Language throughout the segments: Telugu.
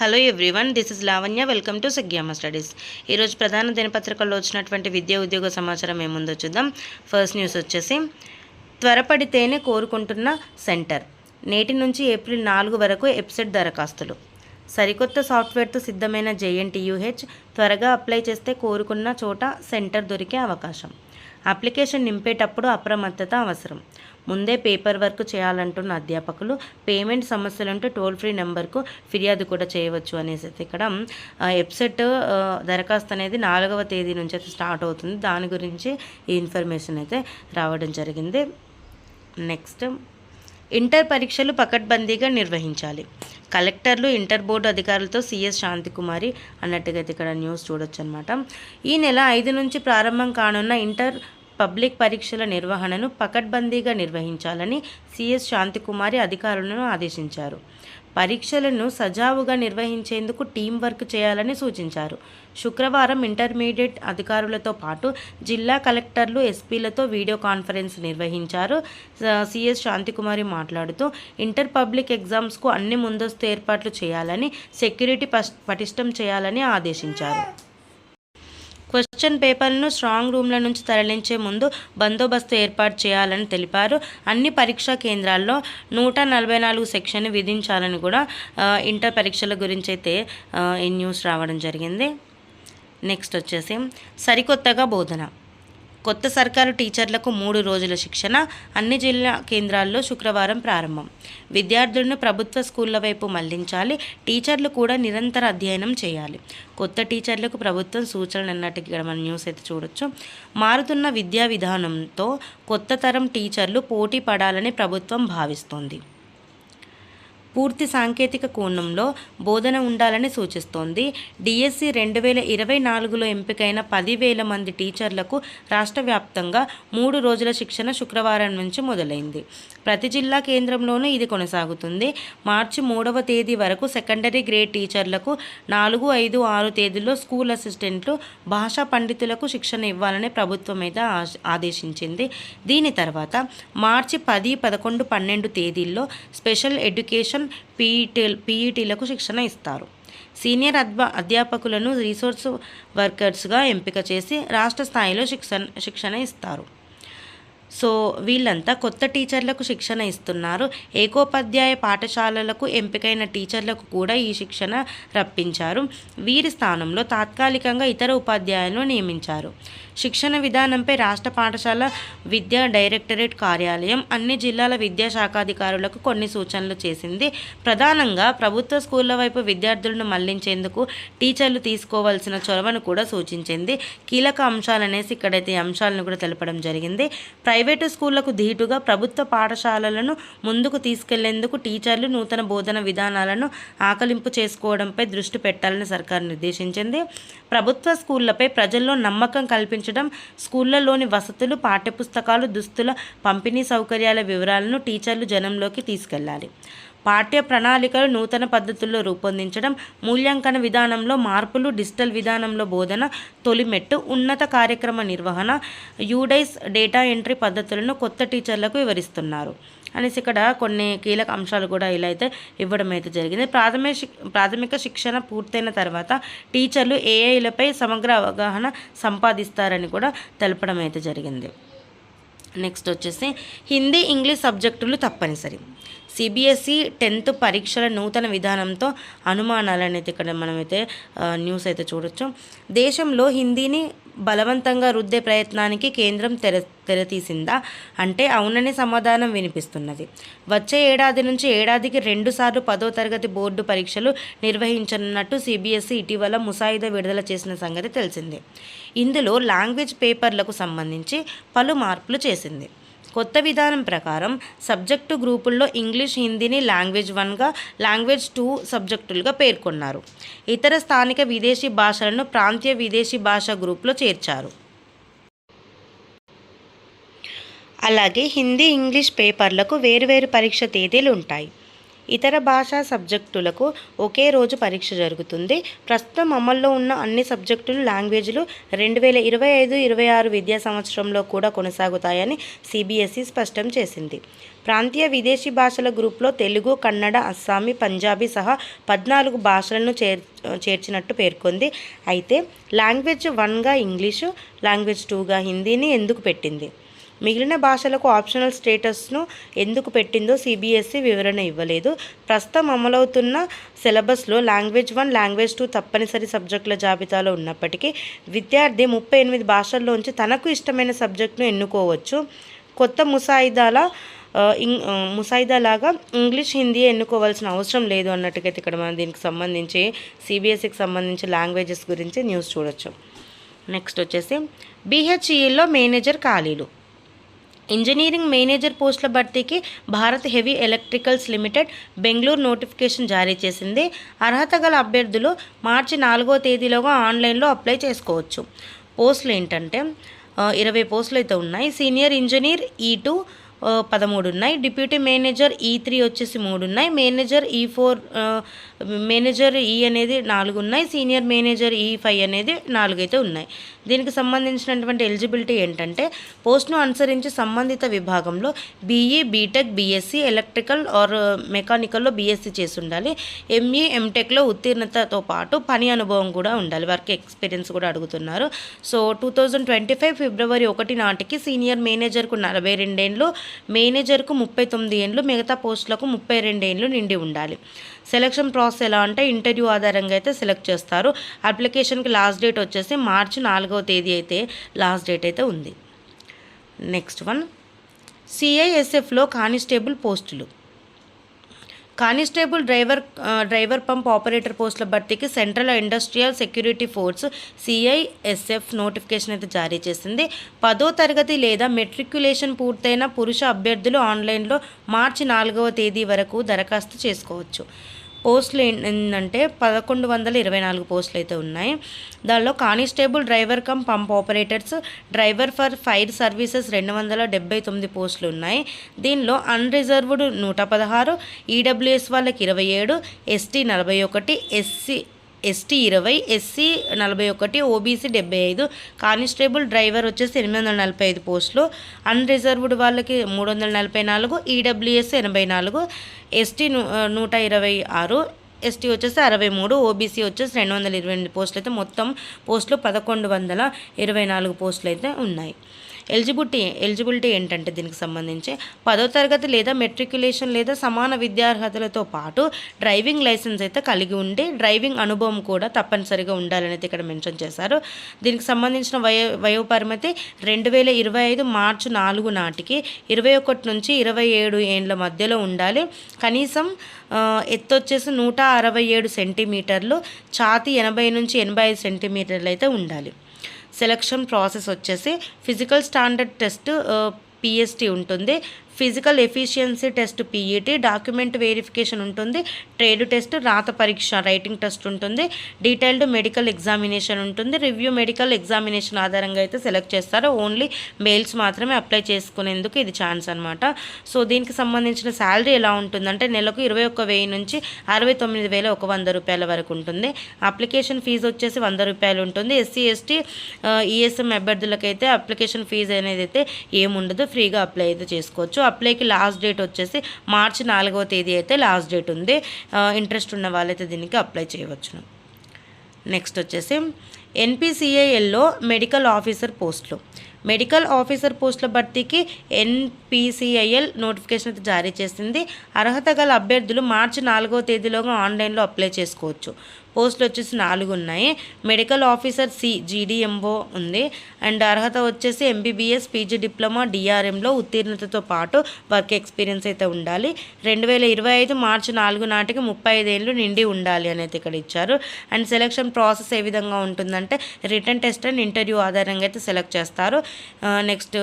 Hello everyone this is Lavanya welcome to సగ్యామ studies ఈరోజు ప్రధాన దినపత్రికల్లో వచ్చినటువంటి విద్యా ఉద్యోగ సమాచారం ఏముందో చూద్దాం. ఫస్ట్ న్యూస్ వచ్చేసి త్వరపడితేనే కోరుకుంటున్న సెంటర్. నేటి నుంచి ఏప్రిల్ నాలుగు వరకు ఎప్సెట్ దరఖాస్తులు. సరికొత్త సాఫ్ట్వేర్తో సిద్ధమైన జేఎన్టీయూహెచ్ త్వరగా అప్లై చేస్తే కోరుకున్న చోట సెంటర్ దొరికే అవకాశం. అప్లికేషన్ నింపేటప్పుడు అప్రమత్తత అవసరం. ముందే పేపర్ వర్క్ చేయాలంటున్న అధ్యాపకులు పేమెంట్ సమస్యలుంటే టోల్ ఫ్రీ నెంబర్కు ఫిర్యాదు కూడా చేయవచ్చు అనేసి అయితే ఇక్కడ వెబ్సైట్ దరఖాస్తు అనేది నాలుగవ తేదీ నుంచి అయితే స్టార్ట్ అవుతుంది. దాని గురించి ఈ ఇన్ఫర్మేషన్ అయితే రావడం జరిగింది. నెక్స్ట్ ఇంటర్ పరీక్షలు పకడ్బందీగా నిర్వహించాలి. కలెక్టర్లు ఇంటర్ బోర్డు అధికారులతో సీఎస్ శాంతికుమారి అన్నట్టుగా అయితే ఇక్కడ న్యూస్ చూడొచ్చు అనమాట ఈ నెల ఐదు నుంచి ప్రారంభం కానున్న ఇంటర్ పబ్లిక్ పరీక్షల నిర్వహణను పకడ్బందీగా నిర్వహించాలని సిఎస్ శాంతికుమారి అధికారులను ఆదేశించారు. పరీక్షలను సజావుగా నిర్వహించేందుకు టీం వర్క్ చేయాలని సూచించారు. శుక్రవారం ఇంటర్మీడియట్ అధికారులతో పాటు జిల్లా కలెక్టర్లు ఎస్పీలతో వీడియో కాన్ఫరెన్స్ నిర్వహించారు. సిఎస్ శాంతికుమారి మాట్లాడుతూ ఇంటర్ పబ్లిక్ ఎగ్జామ్స్కు అన్ని ముందస్తు ఏర్పాట్లు చేయాలని సెక్యూరిటీ పటిష్టం చేయాలని ఆదేశించారు. క్వశ్చన్ పేపర్లను స్ట్రాంగ్ రూమ్ల నుంచి తరలించే ముందు బందోబస్తు ఏర్పాటు చేయాలని తెలిపారు. అన్ని పరీక్షా కేంద్రాల్లో నూట నలభై నాలుగు సెక్షన్ విధించాలని కూడా ఇంటర్ పరీక్షల గురించి అయితే ఈ న్యూస్ రావడం జరిగింది. నెక్స్ట్ వచ్చేసి సరికొత్తగా బోధన. కొత్త సర్కారు టీచర్లకు మూడు రోజుల శిక్షణ అన్ని జిల్లా కేంద్రాల్లో శుక్రవారం ప్రారంభం. విద్యార్థులను ప్రభుత్వ స్కూళ్ళ వైపు మళ్ళించాలి టీచర్లు కూడా నిరంతర అధ్యయనం చేయాలి. కొత్త టీచర్లకు ప్రభుత్వం సూచనలు అన్నట్టు ఇక్కడ మనం న్యూస్ అయితే చూడొచ్చు. మారుతున్న విద్యా విధానంతో కొత్త తరం టీచర్లు పోటీ పడాలని ప్రభుత్వం భావిస్తోంది. పూర్తి సాంకేతిక కోణంలో బోధన ఉండాలని సూచిస్తోంది. డిఎస్సి రెండు వేల ఇరవై నాలుగులో ఎంపికైన పదివేల మంది టీచర్లకు రాష్ట్ర వ్యాప్తంగా మూడు రోజుల శిక్షణ శుక్రవారం నుంచి మొదలైంది. ప్రతి జిల్లా కేంద్రంలోనూ ఇది కొనసాగుతుంది. మార్చి మూడవ తేదీ వరకు సెకండరీ గ్రేడ్ టీచర్లకు నాలుగు ఐదు ఆరు తేదీల్లో స్కూల్ అసిస్టెంట్లు భాషా పండితులకు శిక్షణ ఇవ్వాలని ప్రభుత్వం అయితే ఆదేశించింది. దీని తర్వాత మార్చి పది పదకొండు పన్నెండు తేదీల్లో స్పెషల్ ఎడ్యుకేషన్ పీఈటీ పీఈటీలకు శిక్షణ ఇస్తారు. సీనియర్ అధ్వా అధ్యాపకులను రీసోర్స్ వర్కర్స్గా ఎంపిక చేసి రాష్ట్ర స్థాయిలో శిక్షణ శిక్షణ ఇస్తారు. సో వీళ్ళంతా కొత్త టీచర్లకు శిక్షణ ఇస్తున్నారు. ఏకోపాధ్యాయ పాఠశాలలకు ఎంపికైన టీచర్లకు కూడా ఈ శిక్షణ రప్పించారు. వీరి స్థానంలో తాత్కాలికంగా ఇతర ఉపాధ్యాయులను నియమించారు. శిక్షణ విధానంపై రాష్ట్ర పాఠశాల విద్యా డైరెక్టరేట్ కార్యాలయం అన్ని జిల్లాల విద్యాశాఖాధికారులకు కొన్ని సూచనలు చేసింది. ప్రధానంగా ప్రభుత్వ స్కూళ్ళ వైపు విద్యార్థులను మళ్ళించేందుకు టీచర్లు తీసుకోవాల్సిన చొరవను కూడా సూచించింది. కీలక అంశాలనేసి ఇక్కడైతే అంశాలను కూడా తెలపడం జరిగింది. ప్రై ప్రైవేటు స్కూళ్ళకు ధీటుగా ప్రభుత్వ పాఠశాలలను ముందుకు తీసుకెళ్ళేందుకు టీచర్లు నూతన బోధన విధానాలను ఆకలింపు చేసుకోవడంపై దృష్టి పెట్టాలని సర్కార్ నిర్దేశించింది. ప్రభుత్వ స్కూళ్ళపై ప్రజల్లో నమ్మకం కల్పించడం స్కూళ్ళలోని వసతులు పాఠ్యపుస్తకాలు దుస్తుల పంపిణీ సౌకర్యాల వివరాలను టీచర్లు జనంలోకి తీసుకెళ్ళాలి. పాఠ్య ప్రణాళికలు నూతన పద్ధతుల్లో రూపొందించడం మూల్యాంకన విధానంలో మార్పులు డిజిటల్ విధానంలో బోధన తొలిమెట్టు ఉన్నత కార్యక్రమ నిర్వహణ యూడైస్ డేటా ఎంట్రీ పద్ధతులను కొత్త టీచర్లకు వివరిస్తున్నారు. అనేసి ఇక్కడ కొన్ని కీలక అంశాలు కూడా ఇలా అయితే ఇవ్వడం అయితే జరిగింది. ప్రాథమిక ప్రాథమిక శిక్షణ పూర్తయిన తర్వాత టీచర్లు ఏఐలపై సమగ్ర అవగాహన సంపాదిస్తారని కూడా తెలపడం అయితే జరిగింది. నెక్స్ట్ వచ్చేసి హిందీ ఇంగ్లీష్ సబ్జెక్టులు తప్పనిసరి. సిబిఎస్ఈ టెన్త్ పరీక్షల నూతన విధానంతో అనుమానాలు అనేది ఇక్కడ మనమైతే న్యూస్ అయితే చూడొచ్చు. దేశంలో హిందీని బలవంతంగా రుద్దే ప్రయత్నానికి కేంద్రం తెర తెరతీసిందా అంటే అవుననే సమాధానం వినిపిస్తున్నది. వచ్చే ఏడాది నుంచి ఏడాదికి రెండుసార్లు పదో తరగతి బోర్డు పరీక్షలు నిర్వహించనున్నట్టు సిబిఎస్ఈ ఇటీవల ముసాయిదా విడుదల చేసిన సంగతి తెలిసిందే. ఇందులో లాంగ్వేజ్ పేపర్లకు సంబంధించి పలు మార్పులు చేసింది. కొత్త విధానం ప్రకారం సబ్జెక్టు గ్రూపుల్లో ఇంగ్లీష్ హిందీని లాంగ్వేజ్ వన్గా లాంగ్వేజ్ టూ సబ్జెక్టులుగా పేర్కొన్నారు. ఇతర స్థానిక విదేశీ భాషలను ప్రాంతీయ విదేశీ భాష గ్రూప్లో చేర్చారు. అలాగే హిందీ ఇంగ్లీష్ పేపర్లకు వేరువేరు పరీక్ష తేదీలు ఉంటాయి. ఇతర భాషా సబ్జెక్టులకు ఒకే రోజు పరీక్ష జరుగుతుంది. ప్రస్తుతం అమల్లో ఉన్న అన్ని సబ్జెక్టులు లాంగ్వేజ్లు రెండు వేల ఇరవై ఐదు ఇరవై ఆరు విద్యా సంవత్సరంలో కూడా కొనసాగుతాయని సిబిఎస్ఈ స్పష్టం చేసింది. ప్రాంతీయ విదేశీ భాషల గ్రూప్లో తెలుగు కన్నడ అస్సామీ పంజాబీ సహా పద్నాలుగు భాషలను చేర్ చేర్చినట్టు పేర్కొంది. అయితే లాంగ్వేజ్ వన్గా ఇంగ్లీషు లాంగ్వేజ్ టూగా హిందీని ఎందుకు పెట్టింది? మిగిలిన భాషలకు ఆప్షనల్ స్టేటస్ను ఎందుకు పెట్టిందో సిబిఎస్ఈ వివరణ ఇవ్వలేదు. ప్రస్తుతం అమలవుతున్న సిలబస్లో లాంగ్వేజ్ వన్ లాంగ్వేజ్ టూ తప్పనిసరి సబ్జెక్టుల జాబితాలో ఉన్నప్పటికీ విద్యార్థి ముప్పై ఎనిమిది భాషల్లోంచి తనకు ఇష్టమైన సబ్జెక్టును ఎన్నుకోవచ్చు. కొత్త ముసాయిదాల ఆ, ఇం- ముసాయిదా లాగా ఇంగ్లీష్ హిందీ ఎన్నుకోవాల్సిన అవసరం లేదు అన్నట్టుగా అయితే ఇక్కడ మనం దీనికి సంబంధించి సిబిఎస్ఈకి సంబంధించి లాంగ్వేజెస్ గురించి న్యూస్ చూడొచ్చు. నెక్స్ట్ వచ్చేసి బీహెచ్ఈలో మేనేజర్ ఖాళీలు. ఇంజనీరింగ్ మేనేజర్ పోస్టుల భర్తీకి Bharat heavy electricals limited Bengaluru notification జారీ చేసింది. అర్హత గల అభ్యర్థులు మార్చి నాలుగో తేదీలోగా ఆన్లైన్లో అప్లై చేసుకోవచ్చు. పోస్టులు ఏంటంటే ఇరవై పోస్టులు అయితే ఉన్నాయి. సీనియర్ ఇంజనీర్ ఈ టూ పదమూడు ఉన్నాయి. Deputy manager e E three వచ్చేసి మూడు ఉన్నాయి. Manager e E four manager E అనేది నాలుగు ఉన్నాయి. సీనియర్ మేనేజర్ ఈ ఫైవ్ అనేది నాలుగు అయితే ఉన్నాయి. దీనికి సంబంధించినటువంటి ఎలిజిబిలిటీ ఏంటంటే పోస్ట్ను అనుసరించి సంబంధిత విభాగంలో BE BTech BSc electrical or మెకానికల్లో BSc చేసి ఉండాలి. ఎంఈ ఎంటెక్లో ఉత్తీర్ణతతో పాటు పని అనుభవం కూడా ఉండాలి. వర్క్ ఎక్స్పీరియన్స్ కూడా అడుగుతున్నారు. So two thousand twenty five February ఒకటి నాటికి సీనియర్ మేనేజర్కు నలభై రెండేళ్ళు మేనేజర్కు ముప్పై తొమ్మిది ఏండ్లు మిగతా పోస్టులకు ముప్పై రెండేండ్లు నిండి ఉండాలి. సెలక్షన్ ప్రాసెస్ ఎలా అంటే ఇంటర్వ్యూ ఆధారంగా అయితే సెలెక్ట్ చేస్తారు. అప్లికేషన్కి లాస్ట్ డేట్ వచ్చేసి మార్చి నాలుగవ తేదీ అయితే లాస్ట్ డేట్ అయితే ఉంది. నెక్స్ట్ వన్ సిఐఎస్ఎఫ్లో కానిస్టేబుల్ పోస్టులు. Constable driver driver pump operator పోస్టుల భర్తీకి central industrial security force CISF notification అయితే జారీ చేసింది. పదో తరగతి లేదా మెట్రిక్యులేషన్ పూర్తయిన పురుష అభ్యర్థులు ఆన్లైన్లో మార్చి నాలుగవ తేదీ వరకు దరఖాస్తు చేసుకోవచ్చు. పోస్టులు ఏంటంటే పదకొండు వందల ఇరవై నాలుగు పోస్టులు అయితే ఉన్నాయి. దానిలో constable driver cum pump operators driver for fire services రెండు వందల డెబ్బై తొమ్మిది పోస్టులు ఉన్నాయి. దీనిలో అన్రిజర్వ్డ్ నూట పదహారు ఈడబ్ల్యూఎస్ వాళ్ళకి ఇరవై ఏడు ఎస్టీ నలభై ఒకటి ఎస్సీ ఎస్టీ ఇరవై ఎస్సీ నలభై ఒకటి ఓబీసీ డెబ్బై ఐదు కానిస్టేబుల్ డ్రైవర్ వచ్చేసి ఎనిమిది వందల నలభై ఐదు పోస్టులు అన్రిజర్వ్డ్ వాళ్ళకి మూడు వందల నలభై నాలుగు ఈడబ్ల్యూఎస్ ఎనభై నాలుగు ఎస్టీ నూట ఇరవై ఆరు ఎస్టీ వచ్చేసి అరవై మూడు ఓబీసీ వచ్చేసి రెండు వందల ఇరవై ఎనిమిది పోస్టులు అయితే మొత్తం పోస్టులు పదకొండు వందల ఇరవై నాలుగు పోస్టులు అయితే ఉన్నాయి. ఎలిజిబిలిటీ ఎలిజిబిలిటీ ఏంటంటే దీనికి సంబంధించి పదో తరగతి లేదా మెట్రిక్యులేషన్ లేదా సమాన విద్యార్హతలతో పాటు డ్రైవింగ్ లైసెన్స్ అయితే కలిగి ఉండి డ్రైవింగ్ అనుభవం కూడా తప్పనిసరిగా ఉండాలని అయితే ఇక్కడ మెన్షన్ చేశారు. దీనికి సంబంధించిన వయో వయోపరిమితి రెండు వేల ఇరవై ఐదు మార్చి నాలుగు నాటికి ఇరవై ఒకటి నుంచి ఇరవై ఏడు ఏండ్ల మధ్యలో ఉండాలి. కనీసం ఎత్తు వచ్చేసి నూట అరవై ఏడు సెంటీమీటర్లు ఛాతీ ఎనభై నుంచి ఎనభై ఐదు సెంటీమీటర్లు అయితే ఉండాలి. సెలక్షన్ ప్రాసెస్ వచ్చేసి ఫిజికల్ స్టాండర్డ్ టెస్ట్ పిఎస్టీ ఉంటుంది. Physical efficiency test PET document verification ఉంటుంది ట్రేడ్ టెస్ట్ రాత పరీక్ష రైటింగ్ టెస్ట్ ఉంటుంది డీటెయిల్డ్ మెడికల్ ఎగ్జామినేషన్ ఉంటుంది రివ్యూ మెడికల్ ఎగ్జామినేషన్ ఆధారంగా అయితే సెలెక్ట్ చేస్తారు. ఓన్లీ మెయిల్స్ మాత్రమే అప్లై చేసుకునేందుకు ఇది ఛాన్స్ అనమాట సో దీనికి సంబంధించిన శాలరీ ఎలా ఉంటుందంటే నెలకు ఇరవై ఒక్క వెయ్యి నుంచి అరవై తొమ్మిది వేల ఒక వంద రూపాయల వరకు ఉంటుంది. అప్లికేషన్ ఫీజు వచ్చేసి వంద రూపాయలు ఉంటుంది. ఎస్సీ ఎస్టీ ఈఎస్ఎం అభ్యర్థులకైతే అప్లికేషన్ ఫీజు అనేది అయితే ఏముండదు. ఫ్రీగా అప్లై అయితే చేసుకోవచ్చు. అప్లైకి లాస్ట్ డేట్ వచ్చేసి మార్చి నాలుగవ తేదీ అయితే లాస్ట్ డేట్ ఉంది. ఇంట్రెస్ట్ ఉన్న వాళ్ళైతే దీనికి అప్లై చేయవచ్చును. నెక్స్ట్ వచ్చేసి ఎన్పిసిఐఎల్లో మెడికల్ ఆఫీసర్ పోస్టులు. మెడికల్ ఆఫీసర్ పోస్టుల భర్తీకి ఎన్పిసిఐఎల్ నోటిఫికేషన్ అయితే జారీ చేసింది. అర్హత గల అభ్యర్థులు మార్చి నాలుగో తేదీలోగా ఆన్లైన్లో అప్లై చేసుకోవచ్చు. పోస్టులు వచ్చేసి నాలుగు ఉన్నాయి. మెడికల్ ఆఫీసర్ సి జీడిఎంఓ ఉంది. అండ్ అర్హత వచ్చేసి ఎంబీబీఎస్ పీజీ డిప్లొమా డిఆర్ఎంలో ఉత్తీర్ణతతో పాటు వర్క్ ఎక్స్పీరియన్స్ అయితే ఉండాలి. రెండు వేల ఇరవై ఐదు మార్చి నాలుగు నాటికి ముప్పై ఐదేళ్ళు నిండి ఉండాలి అనేది ఇక్కడ ఇచ్చారు. అండ్ సెలక్షన్ ప్రాసెస్ ఏ విధంగా ఉంటుందంటే రిటర్న్ టెస్ట్ అండ్ ఇంటర్వ్యూ ఆధారంగా అయితే సెలెక్ట్ చేస్తారు. నెక్స్ట్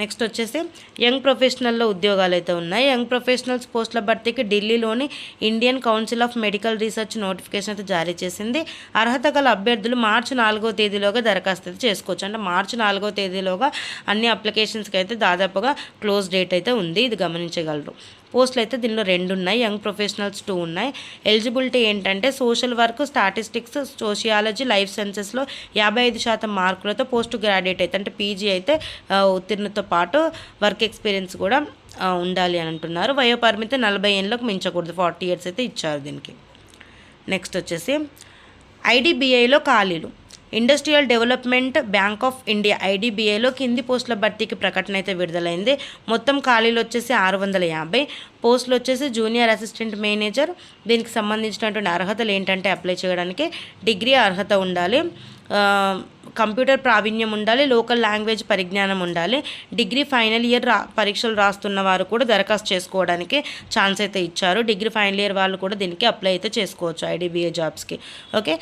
నెక్స్ట్ వచ్చేసి యంగ్ ప్రొఫెషనల్లో ఉద్యోగాలు అయితే ఉన్నాయి. యంగ్ ప్రొఫెషనల్స్ పోస్టుల భర్తీకి ఢిల్లీలోని Indian council of medical research notification అయితే జారీ చేసింది. అర్హత గల అభ్యర్థులు మార్చి నాలుగో తేదీలోగా దరఖాస్తు అయితే చేసుకోవచ్చు. అంటే మార్చి నాలుగో తేదీలోగా అన్ని అప్లికేషన్స్కి అయితే దాదాపుగా క్లోజ్ డేట్ అయితే ఉంది. ఇది గమనించగలరు. పోస్టులు అయితే దీనిలో రెండు ఉన్నాయి యంగ్ ప్రొఫెషనల్స్ టూ ఉన్నాయి. ఎలిజిబిలిటీ ఏంటంటే social work statistics sociology life సైన్సెస్లో యాభై ఐదు శాతం మార్కులతో పోస్ట్ గ్రాడ్యుయేట్ అయితే అంటే పీజీ అయితే ఉత్తీర్ణతో పాటు వర్క్ ఎక్స్పీరియన్స్ కూడా ఉండాలి అని అంటున్నారు. వయోపరిమితి నలభై ఏళ్ళకు మించకూడదు ఫార్టీ ఇయర్స్ అయితే ఇచ్చారు దీనికి. నెక్స్ట్ వచ్చేసి ఐడిబిఐలో ఖాళీలు. Industrial development bank of India ఐడిబిఐలో కింది పోస్టుల భర్తీకి ప్రకటన అయితే విడుదలైంది. మొత్తం ఖాళీలు వచ్చేసి ఆరు వందల యాభై. పోస్టులు వచ్చేసి జూనియర్ అసిస్టెంట్ మేనేజర్. దీనికి సంబంధించినటువంటి అర్హతలు ఏంటంటే అప్లై చేయడానికి డిగ్రీ అర్హత ఉండాలి. కంప్యూటర్ ప్రావీణ్యం ఉండాలి లోకల్ లాంగ్వేజ్ పరిజ్ఞానం ఉండాలి. డిగ్రీ ఫైనల్ ఇయర్ రా పరీక్షలు రాస్తున్న వారు కూడా దరఖాస్తు చేసుకోవడానికి ఛాన్స్ అయితే ఇచ్చారు. డిగ్రీ ఫైనల్ ఇయర్ వాళ్ళు కూడా దీనికి అప్లై అయితే చేసుకోవచ్చు ఐడిబిఏ జాబ్స్కి. ఓకే?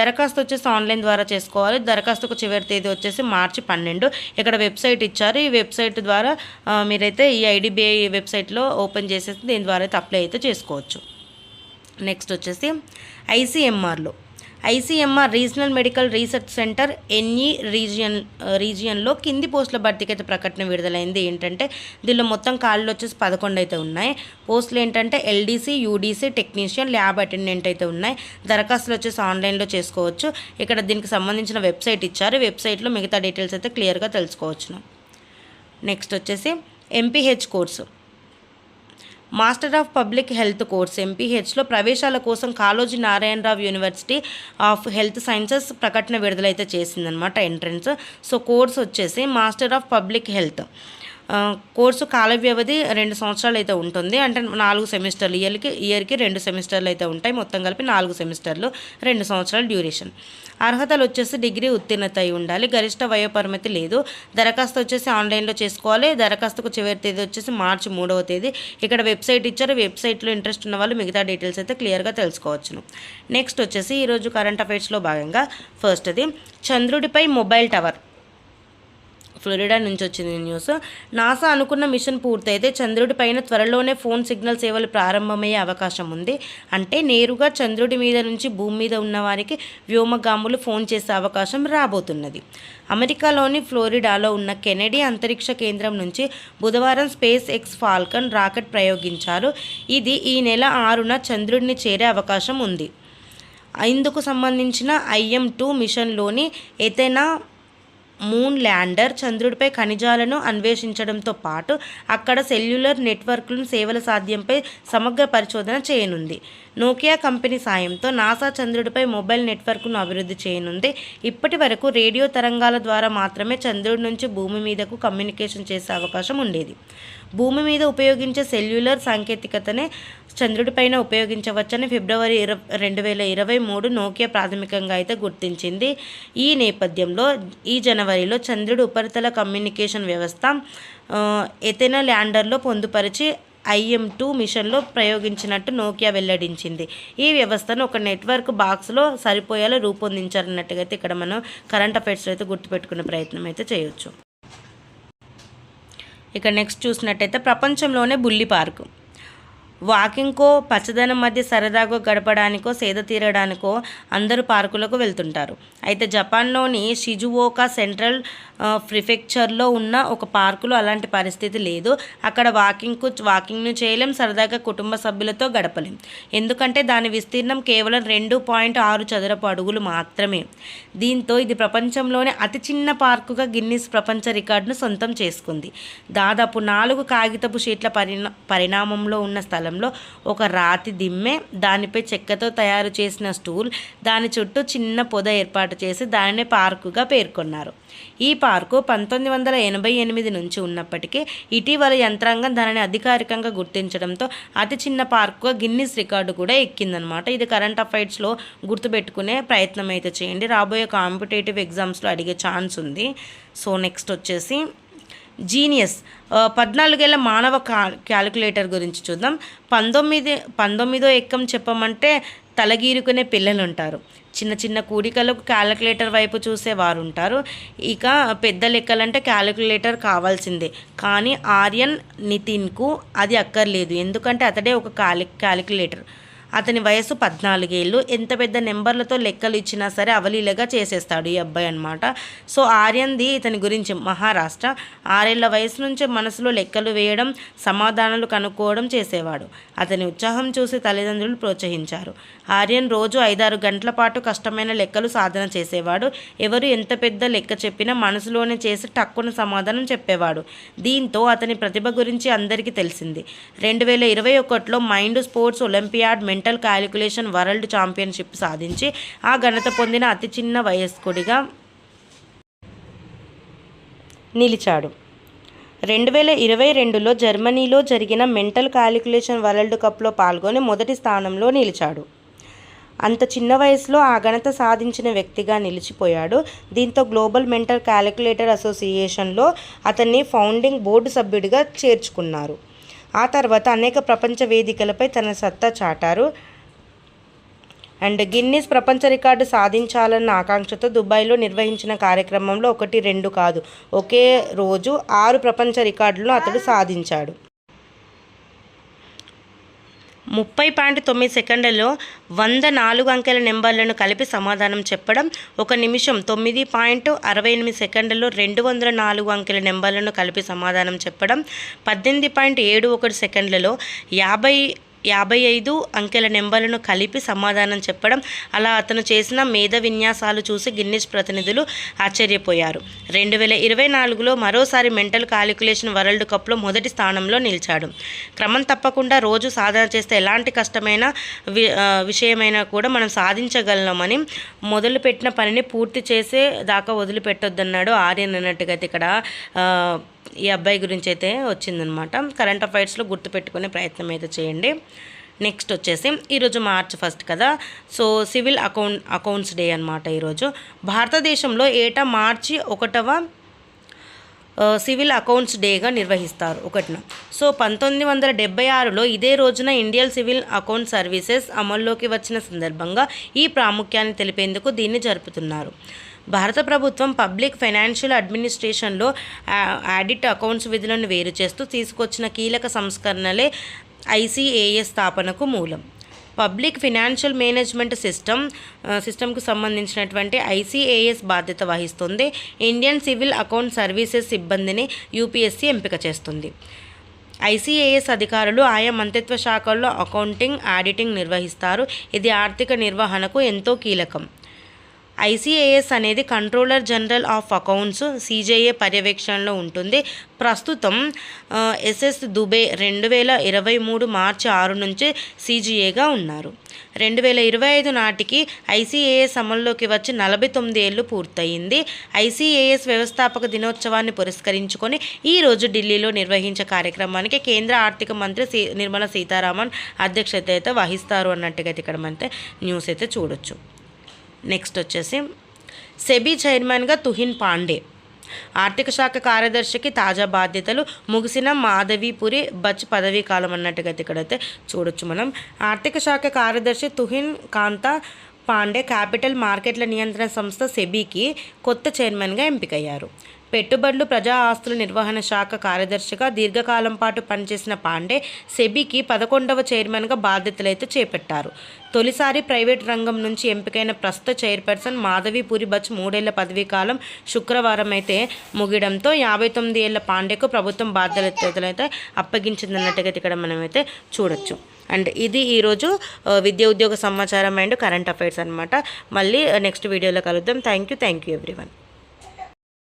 దరఖాస్తు వచ్చేసి ఆన్లైన్ ద్వారా చేసుకోవాలి. దరఖాస్తుకు చివరి తేదీ వచ్చేసి మార్చి పన్నెండు. ఇక్కడ వెబ్సైట్ ఇచ్చారు. ఈ వెబ్సైట్ ద్వారా మీరైతే ఈ ఐడిబిఐ వెబ్సైట్లో ఓపెన్ చేసేసి దీని ద్వారా అయితే అప్లై అయితే చేసుకోవచ్చు. నెక్స్ట్ వచ్చేసి ఐసీఎంఆర్లో. ICMR regional medical research centre NE region రీజియన్లో కింది పోస్టుల భర్తీకి అయితే ప్రకటన విడుదలైంది. ఏంటంటే దీనిలో మొత్తం ఖాళీలు వచ్చేసి పదకొండు అయితే ఉన్నాయి. పోస్టులు ఏంటంటే LDC UDC technician lab attendant అయితే ఉన్నాయి. దరఖాస్తులు వచ్చేసి ఆన్లైన్లో చేసుకోవచ్చు. ఇక్కడ దీనికి సంబంధించిన వెబ్సైట్ ఇచ్చారు. వెబ్సైట్లో మిగతా డీటెయిల్స్ అయితే క్లియర్గా తెలుసుకోవచ్చును. నెక్స్ట్ వచ్చేసి MPH course. Master of public health course ఎంపీహెచ్లో ప్రవేశాల కోసం Kaloji Narayanarao university of health sciences ప్రకటన విడుదలైతే చేసిందనమాట ఎంట్రన్స్. సో కోర్స్ వచ్చేసి master of public health. Course కాల వ్యవధి రెండు సంవత్సరాలు అయితే ఉంటుంది. అంటే నాలుగు సెమిస్టర్లు ఇయర్కి ఇయర్కి రెండు సెమిస్టర్లు అయితే ఉంటాయి. మొత్తం కలిపి నాలుగు సెమిస్టర్లు రెండు సంవత్సరాల డ్యూరేషన్. అర్హతలు వచ్చేసి డిగ్రీ ఉత్తీర్ణత అయి ఉండాలి. గరిష్ట వయోపరిమితి లేదు. దరఖాస్తు వచ్చేసి ఆన్లైన్లో చేసుకోవాలి. దరఖాస్తుకు చివరి తేదీ వచ్చేసి మార్చి మూడవ తేదీ. ఇక్కడ వెబ్సైట్ ఇచ్చారు. వెబ్సైట్లో ఇంట్రెస్ట్ ఉన్న వాళ్ళు మిగతా డీటెయిల్స్ అయితే క్లియర్గా తెలుసుకోవచ్చును. నెక్స్ట్ వచ్చేసి ఈరోజు కరెంట్ అఫైర్స్లో భాగంగా ఫస్ట్ అది చంద్రుడిపై మొబైల్ టవర్. ఫ్లోరిడా నుంచి వచ్చింది న్యూస్. నాసా అనుకున్న మిషన్ పూర్తయితే చంద్రుడి పైన త్వరలోనే ఫోన్ సిగ్నల్ సేవలు ప్రారంభమయ్యే అవకాశం ఉంది. అంటే నేరుగా చంద్రుడి మీద నుంచి భూమి మీద ఉన్న వారికి వ్యోమగాములు ఫోన్ చేసే అవకాశం రాబోతున్నది. అమెరికాలోని ఫ్లోరిడాలో ఉన్న కెనడీ అంతరిక్ష కేంద్రం నుంచి బుధవారం స్పేస్ ఎక్స్ ఫాల్కన్ రాకెట్ ప్రయోగించారు. ఇది ఈ నెల ఆరున చంద్రుడిని చేరే అవకాశం ఉంది. ఇందుకు సంబంధించిన ఐఎం టూ మిషన్లోని ఎథెనా మూన్ ల్యాండర్ చంద్రుడిపై ఖనిజాలను అన్వేషించడంతో పాటు అక్కడ సెల్యులర్ నెట్వర్క్లను సేవల సాధ్యంపై సమగ్ర పరిశోధన చేయనుంది. నోకియా కంపెనీ సాయంతో నాసా చంద్రుడిపై మొబైల్ నెట్వర్క్ను అభివృద్ధి చేయనుంది. ఇప్పటి వరకు రేడియో తరంగాల ద్వారా మాత్రమే చంద్రుడి నుంచి భూమి మీదకు కమ్యూనికేషన్ చేసే అవకాశం ఉండేది. భూమి మీద ఉపయోగించే సెల్యులర్ సాంకేతికతనే చంద్రుడిపైన ఉపయోగించవచ్చని ఫిబ్రవరి ఇర రెండు వేల ఇరవై మూడు నోకియా ప్రాథమికంగా అయితే గుర్తించింది. ఈ నేపథ్యంలో ఈ జనవరిలో చంద్రుడి ఉపరితల కమ్యూనికేషన్ వ్యవస్థ ఎథెన ఎథెనా ల్యాండర్లో పొందుపరిచి ఐఎం టూ మిషన్లో ప్రయోగించినట్టు నోకియా వెల్లడించింది. ఈ వ్యవస్థను ఒక నెట్వర్క్ బాక్స్లో సరిపోయేలా రూపొందించారన్నట్టుగా అయితే ఇక్కడ మనం కరెంట్ అఫైర్స్లో అయితే గుర్తుపెట్టుకునే ప్రయత్నం అయితే చేయొచ్చు. ఇక నెక్స్ట్ చూసినట్టయితే ప్రపంచంలోనే బుల్లి పార్కు. వాకింగ్కో పచ్చదనం మధ్య సరదాగా గడపడానికో సేద తీరడానికో అందరూ పార్కులకు వెళ్తుంటారు. అయితే జపాన్లోని షిజువోకా సెంట్రల్ ప్రిఫెక్చర్లో ఉన్న ఒక పార్కులో అలాంటి పరిస్థితి లేదు. అక్కడ వాకింగ్కు వాకింగ్ను చేయలేం సరదాగా కుటుంబ సభ్యులతో గడపలేం. ఎందుకంటే దాని విస్తీర్ణం కేవలం రెండు పాయింట్ ఆరు చదరపు అడుగులు మాత్రమే. దీంతో ఇది ప్రపంచంలోనే అతి చిన్న పార్కుగా గిన్నిస్ ప్రపంచ రికార్డును సొంతం చేసుకుంది. దాదాపు నాలుగు కాగితపు షీట్ల పరిణా పరిణామంలో ఉన్న స్థలంలో ఒక రాతి దిమ్మె దానిపై చెక్కతో తయారు చేసిన స్టూల్ దాని చుట్టూ చిన్న పొద ఏర్పాటు చేసి దానినే పార్కుగా పేర్కొన్నారు. ఈ పార్కు పంతొమ్మిది వందల ఎనభై ఎనిమిది నుంచి ఉన్నప్పటికీ ఇటీవల యంత్రాంగం దానిని అధికారికంగా గుర్తించడంతో అతి చిన్న పార్కుగా గిన్నిస్ రికార్డు కూడా ఎక్కిందనమాట ఇది కరెంట్ అఫైర్స్లో గుర్తుపెట్టుకునే ప్రయత్నం అయితే చేయండి. రాబోయే కాంపిటేటివ్ ఎగ్జామ్స్లో అడిగే ఛాన్స్ ఉంది. సో నెక్స్ట్ వచ్చేసి జీనియస్. పద్నాలుగేళ్ళ మానవ కా క్యాలిక్యులేటర్ గురించి చూద్దాం. పంతొమ్మిది పంతొమ్మిదో ఎక్కం చెప్పమంటే తలగీరుకునే పిల్లలు ఉంటారు చిన్న చిన్న కూడికలకు క్యాలిక్యులేటర్ వైపు చూసే వారు ఉంటారు ఇక పెద్ద లెక్కలంటే క్యాలిక్యులేటర్ కావాల్సిందే. కానీ ఆర్యన్ నితిన్కు అది అక్కర్లేదు. ఎందుకంటే అతడే ఒక క్యాలి క్యాలిక్యులేటర్. అతని వయసు పద్నాలుగేళ్ళు. ఎంత పెద్ద నెంబర్లతో లెక్కలు ఇచ్చినా సరే అవలీలగా చేసేస్తాడు ఈ అబ్బాయి అనమాట సో ఆర్యంది ఇతని గురించి మహారాష్ట్ర. ఆరేళ్ళ వయసు నుంచే మనసులో లెక్కలు వేయడం సమాధానాలు కనుక్కోవడం చేసేవాడు. అతని ఉత్సాహం చూసి తల్లిదండ్రులు ప్రోత్సహించారు. ఆర్యన్ రోజు ఐదారు గంటల పాటు కష్టమైన లెక్కలు సాధన చేసేవాడు. ఎవరు ఎంత పెద్ద లెక్క చెప్పినా మనసులోనే చేసి టక్కున సమాధానం చెప్పేవాడు. దీంతో అతని ప్రతిభ గురించి అందరికీ తెలిసింది. రెండు వేల ఇరవై ఒకటిలో మైండ్ స్పోర్ట్స్ ఒలింపియాడ్ మెంట్ మెంటల్ క్యాలిక్యులేషన్ వరల్డ్ ఛాంపియన్షిప్ సాధించి ఆ ఘనత పొందిన అతి చిన్న వయస్కుడిగా నిలిచాడు. రెండు వేల ఇరవై రెండులో జర్మనీలో జరిగిన మెంటల్ క్యాలిక్యులేషన్ వరల్డ్ కప్లో పాల్గొని మొదటి స్థానంలో నిలిచాడు. అంత చిన్న వయసులో ఆ ఘనత సాధించిన వ్యక్తిగా నిలిచిపోయాడు. దీంతో గ్లోబల్ మెంటల్ క్యాలిక్యులేటర్ అసోసియేషన్లో అతన్ని ఫౌండింగ్ బోర్డు సభ్యుడిగా చేర్చుకున్నారు. ఆ తర్వాత అనేక ప్రపంచ వేదికలపై తన సత్తా చాటారు. అండ్ గిన్నీస్ ప్రపంచ రికార్డు సాధించాలన్న ఆకాంక్షతో దుబాయ్లో నిర్వహించిన కార్యక్రమంలో ఒకటి రెండు కాదు ఒకే రోజు ఆరు ప్రపంచ రికార్డులను అతడు సాధించాడు. ముప్పై పాయింట్ తొమ్మిది సెకండ్లలో వంద నాలుగు అంకెల నెంబర్లను కలిపి సమాధానం చెప్పడం ఒక నిమిషం తొమ్మిది పాయింట్ అరవై ఎనిమిది సెకండ్లలో రెండు వందల నాలుగు అంకెల నెంబర్లను కలిపి సమాధానం చెప్పడం పద్దెనిమిది పాయింట్ ఏడు ఒకటి సెకండ్లలో యాభై యాభై ఐదు అంకెల నెంబర్లను కలిపి సమాధానం చెప్పడం. అలా అతను చేసిన మేధ విన్యాసాలు చూసి గిన్నిస్ ప్రతినిధులు ఆశ్చర్యపోయారు. రెండు వేల ఇరవై నాలుగులో మరోసారి మెంటల్ కాలిక్యులేషన్ వరల్డ్ కప్లో మొదటి స్థానంలో నిలిచాడు. క్రమం తప్పకుండా రోజు సాధన చేస్తే ఎలాంటి కష్టమైన వి విషయమైనా కూడా మనం సాధించగలమని మొదలుపెట్టిన పనిని పూర్తి చేసే దాకా వదిలిపెట్టొద్దన్నాడు ఆర్యన్ అన్నట్టుగా ఇక్కడ ఈ అబ్బాయి గురించి అయితే వచ్చిందనమాట కరెంట్ అఫైర్స్లో గుర్తుపెట్టుకునే ప్రయత్నం అయితే చేయండి. నెక్స్ట్ వచ్చేసి ఈరోజు మార్చ్ ఫస్ట్ కదా? So civil account accounts day అనమాట ఈరోజు భారతదేశంలో ఏటా మార్చి ఒకటవ సివిల్ అకౌంట్స్ డేగా నిర్వహిస్తారు ఒకటిన. సో పంతొమ్మిది వందల డెబ్బై ఆరులో ఇదే రోజున ఇండియన్ సివిల్ అకౌంట్ సర్వీసెస్ అమల్లోకి వచ్చిన సందర్భంగా ఈ ప్రాముఖ్యాన్ని తెలిపేందుకు దీన్ని జరుపుతున్నారు. భారత ప్రభుత్వం పబ్లిక్ ఫైనాన్షియల్ అడ్మినిస్ట్రేషన్లో ఆడిట్ అకౌంట్స్ విధులను వేరు చేస్తూ తీసుకొచ్చిన కీలక సంస్కరణలే ఐసీఏఎస్ స్థాపనకు మూలం. పబ్లిక్ ఫినాన్షియల్ మేనేజ్మెంట్ సిస్టమ్ సిస్టమ్కు సంబంధించినటువంటి ఐసీఏఎస్ బాధ్యత వహిస్తుంది. ఇండియన్ సివిల్ అకౌంట్ సర్వీసెస్ సిబ్బందిని యూపీఎస్సీ ఎంపిక చేస్తుంది. ఐసీఏఎస్ అధికారులు ఆయా మంత్రిత్వ శాఖల్లో అకౌంటింగ్ ఆడిటింగ్ నిర్వహిస్తారు. ఇది ఆర్థిక నిర్వహణకు ఎంతో కీలకం. ఐసీఏఎస్ అనేది controller general of accounts CGA పర్యవేక్షణలో ఉంటుంది. ప్రస్తుతం ఎస్ఎస్ దుబే రెండు వేల ఇరవై మూడు మార్చి ఆరు నుంచి సీజీఏగా ఉన్నారు. రెండు వేల ఇరవై ఐదు నాటికి ఐసీఏఎస్ అమల్లోకి వచ్చి నలభై తొమ్మిది ఏళ్ళు పూర్తయింది. ఐసీఏఎస్ వ్యవస్థాపక దినోత్సవాన్ని పురస్కరించుకొని ఈరోజు ఢిల్లీలో నిర్వహించే కార్యక్రమానికి కేంద్ర ఆర్థిక మంత్రి నిర్మలా సీతారామన్ అధ్యక్షత అయితే వహిస్తారు అన్నట్టుగా అయితే ఇక్కడ మనతే న్యూస్ అయితే చూడొచ్చు. నెక్స్ట్ వచ్చేసి సెబీ చైర్మన్గా తుహిన్ పాండే. ఆర్థిక శాఖ కార్యదర్శికి తాజా బాధ్యతలు ముగిసిన మాధవీపురి బచ్ పదవీ కాలం అన్నట్టుగా ఇక్కడైతే చూడొచ్చు మనం. ఆర్థిక శాఖ కార్యదర్శి తుహిన్ కాంత పాండే క్యాపిటల్ మార్కెట్ల నియంత్రణ సంస్థ సెబీకి కొత్త చైర్మన్గా ఎంపికయ్యారు. పెట్టుబడులు ప్రజా ఆస్తుల నిర్వహణ శాఖ కార్యదర్శిగా దీర్ఘకాలం పాటు పనిచేసిన పాండే సెబీకి పదకొండవ చైర్మన్గా బాధ్యతలైతే చేపట్టారు. తొలిసారి ప్రైవేట్ రంగం నుంచి ఎంపికైన ప్రస్తుత చైర్పర్సన్ మాధవి బచ్ మూడేళ్ళ పదవీ కాలం శుక్రవారం అయితే ముగియడంతో యాభై తొమ్మిది ఏళ్ళ పాండేకు ప్రభుత్వం బాధ్యతలు అయితే అప్పగించిందన్నట్టుగా ఇక్కడ మనమైతే చూడొచ్చు. అండ్ ఇది ఈరోజు విద్యా ఉద్యోగ సమాచారం అండ్ కరెంట్ అఫైర్స్ అనమాట మళ్ళీ నెక్స్ట్ వీడియోలో కలుద్దాం. Thank you thank you everyone.